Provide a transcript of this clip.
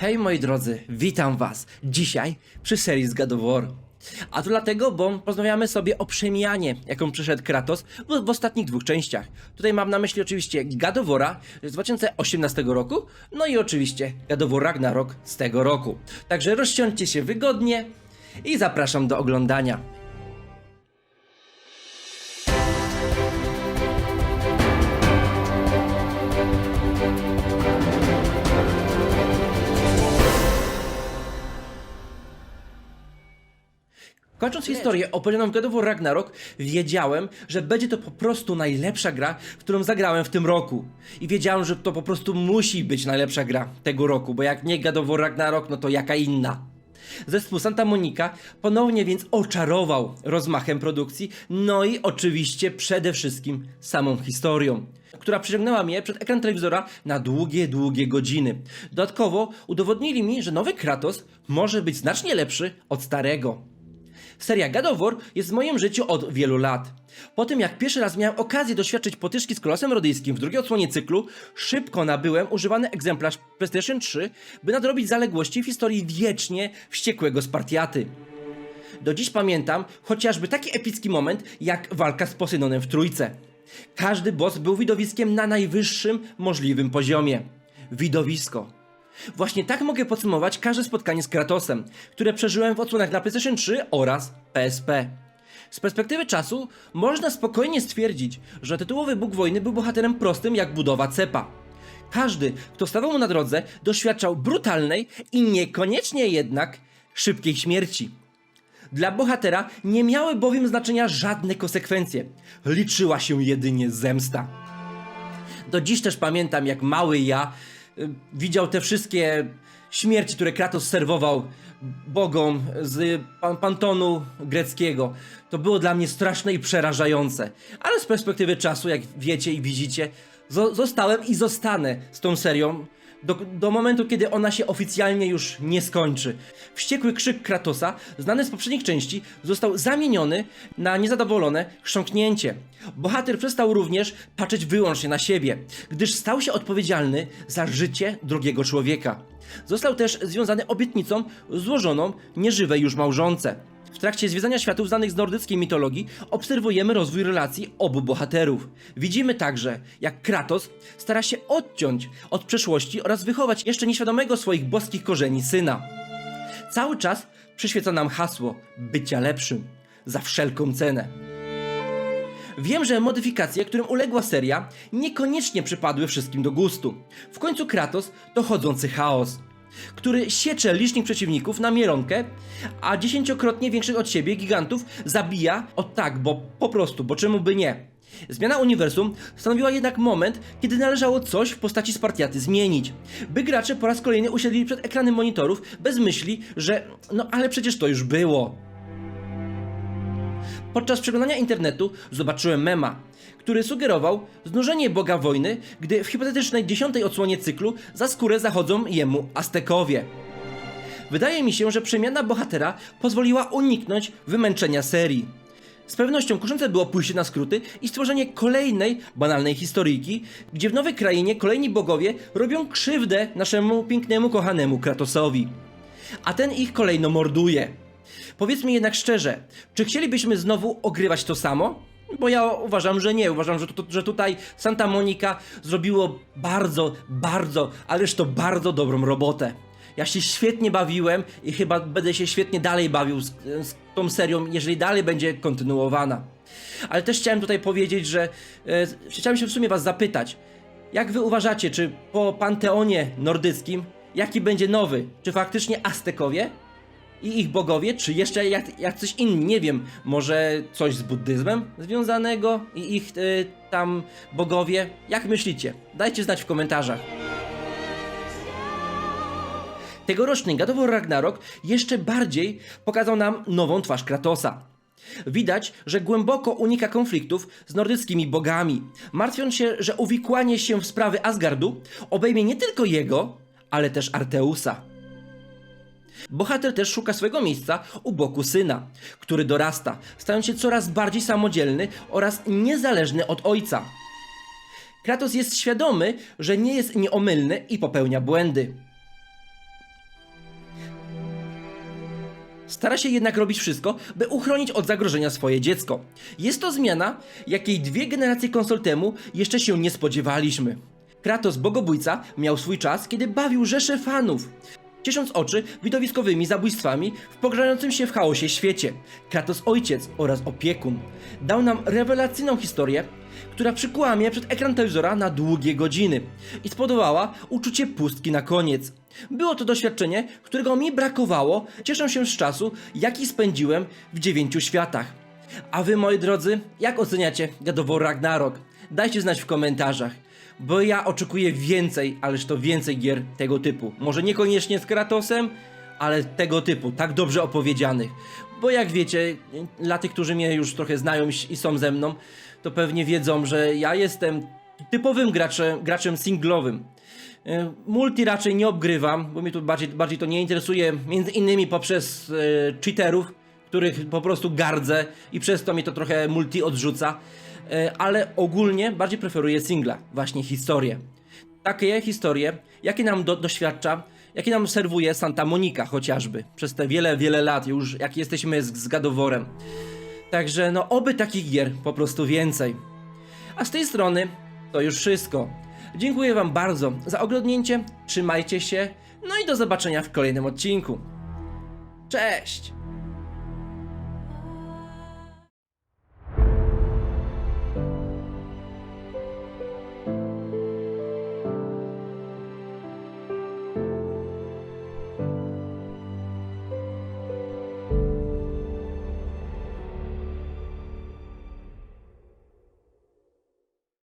Hej moi drodzy, witam was dzisiaj przy serii z God of War. A to dlatego, bo porozmawiamy sobie o przemianie, jaką przyszedł Kratos w, w ostatnich dwóch częściach. Tutaj mam na myśli oczywiście War'a z 2018 roku, no i oczywiście War Ragnarok z tego roku. Także rozsiądźcie się wygodnie i zapraszam do oglądania. Kończąc historię opowiedzianą w God of War Ragnarok, wiedziałem, że będzie to po prostu najlepsza gra, w którą zagrałem w tym roku. I wiedziałem, że to po prostu musi być najlepsza gra tego roku, bo jak nie God of War Ragnarok, no to jaka inna. Zespół Santa Monica ponownie więc oczarował rozmachem produkcji, no i oczywiście przede wszystkim samą historią, która przyciągnęła mnie przed ekran telewizora na długie, długie godziny. Dodatkowo udowodnili mi, że nowy Kratos może być znacznie lepszy od starego. Seria God of War jest w moim życiu od wielu lat. Po tym jak pierwszy raz miałem okazję doświadczyć potyczki z Kolosem Rodyjskim w drugiej odsłonie cyklu, szybko nabyłem używany egzemplarz PlayStation 3, by nadrobić zaległości w historii wiecznie wściekłego Spartiaty. Do dziś pamiętam chociażby taki epicki moment jak walka z Posejdonem w trójce. Każdy boss był widowiskiem na najwyższym możliwym poziomie. Widowisko. Właśnie tak mogę podsumować każde spotkanie z Kratosem, które przeżyłem w odsłonach na PlayStation 3 oraz PSP. Z perspektywy czasu można spokojnie stwierdzić, że tytułowy Bóg Wojny był bohaterem prostym jak budowa cepa. Każdy, kto stawał mu na drodze, doświadczał brutalnej i niekoniecznie jednak szybkiej śmierci. Dla bohatera nie miały bowiem znaczenia żadne konsekwencje. Liczyła się jedynie zemsta. Do dziś też pamiętam, jak mały ja widział te wszystkie śmierci, które Kratos serwował bogom z pan pantonu greckiego. To było dla mnie straszne i przerażające. Ale z perspektywy czasu, jak wiecie i widzicie, zo zostałem i zostanę z tą serią do, do momentu, kiedy ona się oficjalnie już nie skończy. Wściekły krzyk Kratosa, znany z poprzednich części, został zamieniony na niezadowolone chrząknięcie. Bohater przestał również patrzeć wyłącznie na siebie, gdyż stał się odpowiedzialny za życie drugiego człowieka. Został też związany obietnicą złożoną nieżywej już małżonce. W trakcie zwiedzania światów znanych z nordyckiej mitologii obserwujemy rozwój relacji obu bohaterów. Widzimy także, jak Kratos stara się odciąć od przeszłości oraz wychować jeszcze nieświadomego swoich boskich korzeni syna. Cały czas przyświeca nam hasło bycia lepszym za wszelką cenę. Wiem, że modyfikacje, którym uległa seria, niekoniecznie przypadły wszystkim do gustu. W końcu Kratos to chodzący chaos, który siecze licznych przeciwników na mielonkę, a dziesięciokrotnie większych od siebie gigantów zabija od tak, bo po prostu, bo czemu by nie. Zmiana uniwersum stanowiła jednak moment, kiedy należało coś w postaci Spartiaty zmienić, by gracze po raz kolejny usiedli przed ekranem monitorów bez myśli, że no ale przecież to już było. Podczas przeglądania internetu zobaczyłem mema, który sugerował znużenie Boga Wojny, gdy w hipotetycznej dziesiątej odsłonie cyklu za skórę zachodzą jemu Aztekowie. Wydaje mi się, że przemiana bohatera pozwoliła uniknąć wymęczenia serii. Z pewnością kuszące było pójście na skróty i stworzenie kolejnej banalnej historyjki, gdzie w nowej krainie kolejni bogowie robią krzywdę naszemu pięknemu, kochanemu Kratosowi. A ten ich kolejno morduje. Powiedzmy jednak szczerze, czy chcielibyśmy znowu ogrywać to samo? Bo ja uważam, że nie. Uważam, że, że tutaj Santa Monica zrobiło bardzo, bardzo, ależ to bardzo dobrą robotę. Ja się świetnie bawiłem i chyba będę się świetnie dalej bawił z, z tą serią, jeżeli dalej będzie kontynuowana. Ale też chciałem tutaj powiedzieć, że e, chciałem się w sumie was zapytać, jak wy uważacie, czy po panteonie nordyckim, jaki będzie nowy? Czy faktycznie Aztekowie? I ich bogowie, czy jeszcze jak, jak coś inni, nie wiem, może coś z buddyzmem związanego i ich y, tam bogowie? Jak myślicie? Dajcie znać w komentarzach. Tegoroczny God Ragnarok jeszcze bardziej pokazał nam nową twarz Kratosa. Widać, że głęboko unika konfliktów z nordyckimi bogami, martwiąc się, że uwikłanie się w sprawy Asgardu obejmie nie tylko jego, ale też Arteusa. Bohater też szuka swojego miejsca u boku syna, który dorasta, stając się coraz bardziej samodzielny oraz niezależny od ojca. Kratos jest świadomy, że nie jest nieomylny i popełnia błędy. stara się jednak robić wszystko, by uchronić od zagrożenia swoje dziecko. Jest to zmiana, jakiej dwie generacje konsol temu jeszcze się nie spodziewaliśmy. Kratos Bogobójca miał swój czas, kiedy bawił rzesze fanów, ciesząc oczy widowiskowymi zabójstwami w pogrzającym się w chaosie świecie. Kratos Ojciec oraz Opiekun dał nam rewelacyjną historię, która przykuła mnie przed ekran telewizora na długie godziny i spodobała uczucie pustki na koniec. Było to doświadczenie, którego mi brakowało, cieszę się z czasu, jaki spędziłem w dziewięciu światach. A wy, moi drodzy, jak oceniacie God Ragnarok? Dajcie znać w komentarzach, bo ja oczekuję więcej, ależ to więcej gier tego typu. Może niekoniecznie z Kratosem, ale tego typu, tak dobrze opowiedzianych. Bo jak wiecie, dla tych, którzy mnie już trochę znają i są ze mną, to pewnie wiedzą, że ja jestem typowym graczem, graczem singlowym. E, Multi raczej nie obgrywam, bo mnie tu bardziej, bardziej to nie interesuje, między innymi poprzez e, cheaterów, których po prostu gardzę i przez to mnie to trochę multi odrzuca, ale ogólnie bardziej preferuję singla, właśnie historię. Takie historie, jakie nam do, doświadcza, jakie nam serwuje Santa Monica chociażby, przez te wiele, wiele lat już, jak jesteśmy z, z Gadoworem. Także no, oby takich gier po prostu więcej. A z tej strony to już wszystko. Dziękuję Wam bardzo za oglądnięcie, trzymajcie się, no i do zobaczenia w kolejnym odcinku. Cześć!